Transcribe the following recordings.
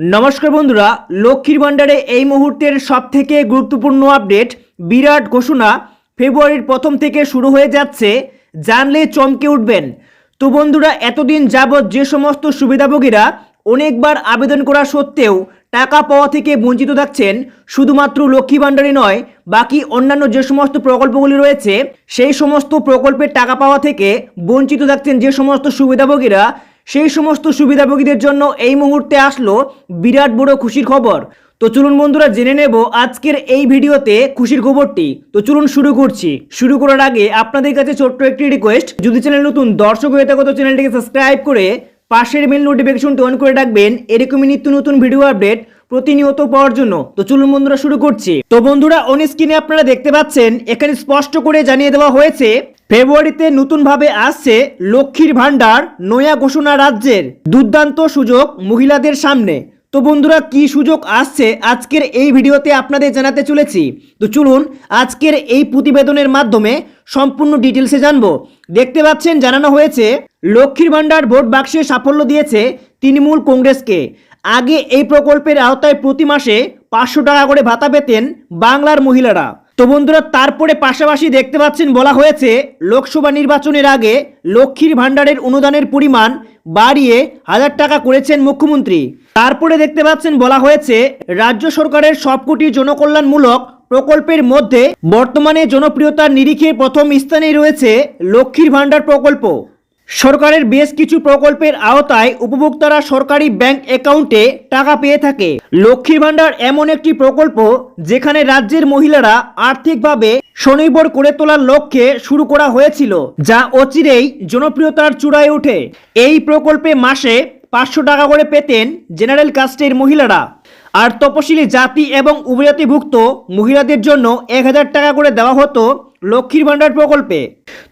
নমস্কার বন্ধুরা, লক্ষ্মীর ভাণ্ডারে এই মুহূর্তের সবথেকে গুরুত্বপূর্ণ আপডেট, বিরাট ঘোষণা ফেব্রুয়ারির প্রথম থেকে শুরু হয়ে যাচ্ছে, জানলে চমকে উঠবেন। তো বন্ধুরা, এতদিন যাবৎ যে সমস্ত সুবিধাভোগীরা অনেকবার আবেদন করা সত্ত্বেও টাকা পাওয়া থেকে বঞ্চিত থাকছেন, শুধুমাত্র লক্ষ্মী ভাণ্ডারে নয়, বাকি অন্যান্য যে সমস্ত প্রকল্পগুলি রয়েছে, সেই সমস্ত প্রকল্পের টাকা পাওয়া থেকে বঞ্চিত থাকছেন যে সমস্ত সুবিধাভোগীরা সেই সমস্ত সুবিধাভোগীদের জন্য এই মুহূর্তে আসলো বিরাট বড় খুশির খবর। তো চলুন বন্ধুরা, জেনে নেব আজকের এই ভিডিওতে খুশির খবরটি। তো চলুন শুরু করছি। শুরু করার আগে আপনাদের কাছে ছোট্ট একটি রিকোয়েস্ট যদি চ্যানেল নতুন, দর্শক হয়ে থাকো তো চ্যানেলটিকে সাবস্ক্রাইব করে পাশের মেল নোটিফিকেশনটি অন করে রাখবেন। এরকমই নিত্য নতুন ভিডিও আপডেট প্রতিনিয়ত পাওয়ার জন্য। তো চলুন বন্ধুরা, শুরু করছি। তো বন্ধুরা অন স্ক্রিনে আপনারা দেখতে পাচ্ছেন, এখানে স্পষ্ট করে জানিয়ে দেওয়া হয়েছে ফেব্রুয়ারিতে নতুনভাবে আসছে লক্ষ্মীর ভাণ্ডার নয়া ঘোষণা রাজ্যের। দুর্দান্ত সুযোগ মহিলাদের সামনে। তো বন্ধুরা, কি সুযোগ আসছে আজকের এই ভিডিওতে আপনাদের জানাতে চলেছি। তো চলুন আজকের এই প্রতিবেদনের মাধ্যমে সম্পূর্ণ ডিটেলসে জানব। দেখতে পাচ্ছেন, জানানো হয়েছে, লক্ষ্মীর ভাণ্ডার ভোট বাক্সে সাফল্য দিয়েছে তৃণমূল কংগ্রেসকে। আগে এই প্রকল্পের আওতায় প্রতি মাসে পাঁচশো টাকা করে ভাতা পেতেন বাংলার মহিলারা। তো বন্ধুরা, তারপরে পাশাপাশি দেখতে পাচ্ছেন বলা হয়েছে, লোকসভা নির্বাচনের আগে লক্ষ্মীর ভাণ্ডারের অনুদানের পরিমাণ বাড়িয়ে হাজার টাকা করেছেন মুখ্যমন্ত্রী। তারপরে দেখতে পাচ্ছেন বলা হয়েছে, রাজ্য সরকারের সবকটি জনকল্যাণমূলক প্রকল্পের মধ্যে বর্তমানে জনপ্রিয়তার নিরিখে প্রথম স্থানেই রয়েছে লক্ষ্মীর ভাণ্ডার প্রকল্প। সরকারের বেশ কিছু প্রকল্পের আওতায় উপভোক্তারা সরকারি ব্যাংক অ্যাকাউন্টে টাকা পেয়ে থাকে। লক্ষ্মীর ভাণ্ডার এমন একটি প্রকল্প যেখানে রাজ্যের মহিলারা আর্থিকভাবে স্বনির্ভর করে তোলার লক্ষ্যে শুরু করা হয়েছিল, যা অচিরেই জনপ্রিয়তার চূড়ায় ওঠে। এই প্রকল্পে মাসে পাঁচশো টাকা করে পেতেন জেনারেল কাস্টের মহিলারা। আর তপশিলি জাতি এবং উপজাতিভুক্ত মহিলাদের জন্য এক হাজার টাকা করে দেওয়া হতো লক্ষ্মীর ভাণ্ডার প্রকল্পে।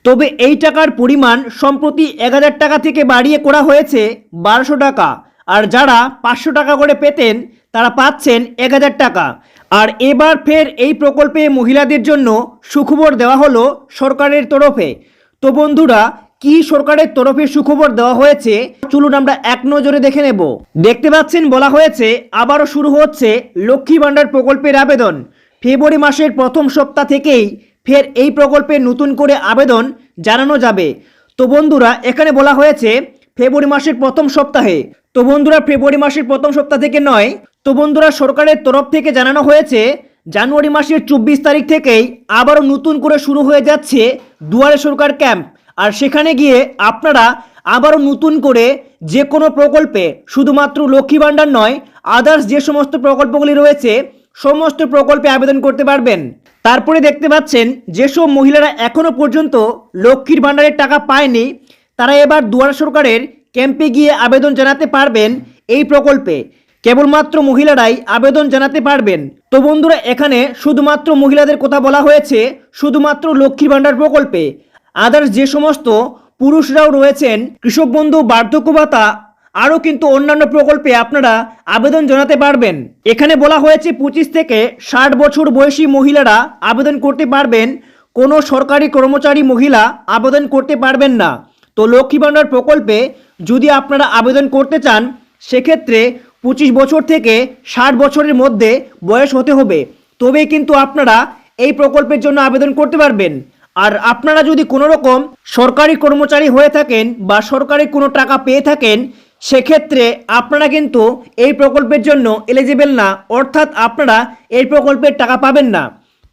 তবে এই টাকার পরিমাণ সম্প্রতি এক হাজার টাকা থেকে বাড়িয়ে করা হয়েছে বারোশো টাকা। আর যারা পাঁচশো টাকা করে পেতেন, তারা পাচ্ছেন এক হাজার টাকা। আর এবার ফের এই প্রকল্পে মহিলাদের জন্য সুখবর দেওয়া হলো সরকারের তরফে। তো বন্ধুরা, কি সরকারের তরফে সুখবর দেওয়া হয়েছে? চলুন আমরা এক নজরে দেখে নেব। দেখতে পাচ্ছেন, বলা হয়েছে, আবারও শুরু হচ্ছে লক্ষ্মী ভাণ্ডার প্রকল্পের আবেদন। ফেব্রুয়ারি মাসের প্রথম সপ্তাহ থেকেই ফের এই প্রকল্পে নতুন করে আবেদন জানানো যাবে। তো বন্ধুরা, এখানে বলা হয়েছে, ফেব্রুয়ারি মাসের প্রথম সপ্তাহে। তো বন্ধুরা, ফেব্রুয়ারি মাসের প্রথম সপ্তাহ থেকে নয়। তো বন্ধুরা, সরকারের তরফ থেকে জানানো হয়েছে, জানুয়ারি মাসের চব্বিশ তারিখ থেকেই আবারও নতুন করে শুরু হয়ে যাচ্ছে দুয়ারে সরকার ক্যাম্প। আর সেখানে গিয়ে আপনারা আবারও নতুন করে যে কোনো প্রকল্পে, শুধুমাত্র লক্ষ্মী ভাণ্ডার নয় আদার্স যে সমস্ত প্রকল্পগুলি রয়েছে সমস্ত প্রকল্পে আবেদন করতে পারবেন। তারপরে দেখতে পাচ্ছেন, যেসব মহিলারা এখনও পর্যন্ত লক্ষ্মীর ভাণ্ডারের টাকা পায়নি, তারা এবার দুয়ার সরকারের ক্যাম্পে গিয়ে আবেদন জানাতে পারবেন এই প্রকল্পে। কেবলমাত্র মহিলারাই আবেদন জানাতে পারবেন। তো বন্ধুরা, এখানে শুধুমাত্র মহিলাদের কথা বলা হয়েছে, শুধুমাত্র লক্ষ্মী ভাণ্ডার প্রকল্পে। আদার্স যে সমস্ত পুরুষরাও রয়েছেন, কৃষক বন্ধু বার্ধক্য ভাতা আরও কিন্তু অন্যান্য প্রকল্পে আপনারা আবেদন জানাতে পারবেন। এখানে বলা হয়েছে পঁচিশ থেকে ষাট বছর বয়সী মহিলারা আবেদন করতে পারবেন। কোনো সরকারি কর্মচারী মহিলা আবেদন করতে পারবেন না। তো লক্ষ্মী ভাণ্ডার প্রকল্পে যদি আপনারা আবেদন করতে চান, সেক্ষেত্রে পঁচিশ বছর থেকে ষাট বছরের মধ্যে বয়স হতে হবে। তবেই কিন্তু আপনারা এই প্রকল্পের জন্য আবেদন করতে পারবেন। আর আপনারা যদি কোনো রকম সরকারি কর্মচারী হয়ে থাকেন বা সরকারি কোনো টাকা পেয়ে থাকেন সেক্ষেত্রে আপনারা কিন্তু এই প্রকল্পের জন্য এলিজিবেল না, অর্থাৎ আপনারা এই প্রকল্পের টাকা পাবেন না।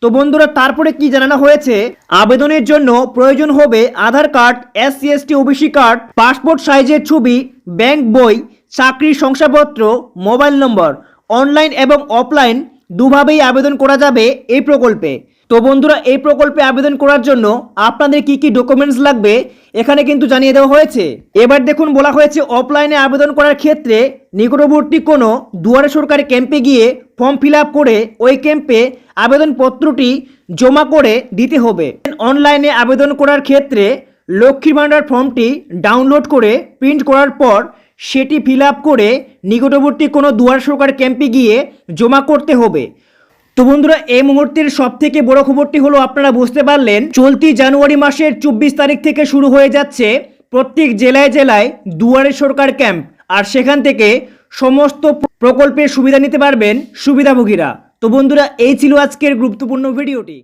তো বন্ধুরা, তারপরে কি জানানো হয়েছে? আবেদনের জন্য প্রয়োজন হবে Aadhaar card S C S T OBC card, passport সাইজের ছবি, ব্যাংক বই চাকরির শংসাপত্র, মোবাইল নম্বর। অনলাইন এবং অফলাইন দুভাবেই আবেদন করা যাবে এই প্রকল্পে। তো বন্ধুরা, এই প্রকল্পে আবেদন করার জন্য আপনাদের কি কি ডকুমেন্টস লাগবে এখানে কিন্তু জানিয়ে দেওয়া হয়েছে। এবার দেখুন, বলা হয়েছে অফলাইনে আবেদন করার ক্ষেত্রে নিকটবর্তী কোনো দুয়ারে সরকারি ক্যাম্পে গিয়ে ফর্ম ফিল করে ওই ক্যাম্পে আবেদনপত্রটি জমা করে দিতে হবে। অনলাইনে আবেদন করার ক্ষেত্রে লক্ষ্মী ভাণ্ডার ফর্মটি ডাউনলোড করে প্রিন্ট করার পর সেটি ফিল করে নিকটবর্তী কোনো দুয়ার সরকার ক্যাম্পে গিয়ে জমা করতে হবে। তো বন্ধুরা, এই মুহূর্তের সব থেকে বড় খবরটি হলো, আপনারা বুঝতে পারলেন, চলতি জানুয়ারি মাসের চব্বিশ তারিখ থেকে শুরু হয়ে যাচ্ছে প্রত্যেক জেলায় জেলায় দুয়ারে সরকার ক্যাম্প। আর সেখান থেকে সমস্ত প্রকল্পের সুবিধা নিতে পারবেন সুবিধাভোগীরা। তো বন্ধুরা, এই ছিল আজকের গুরুত্বপূর্ণ ভিডিওটি।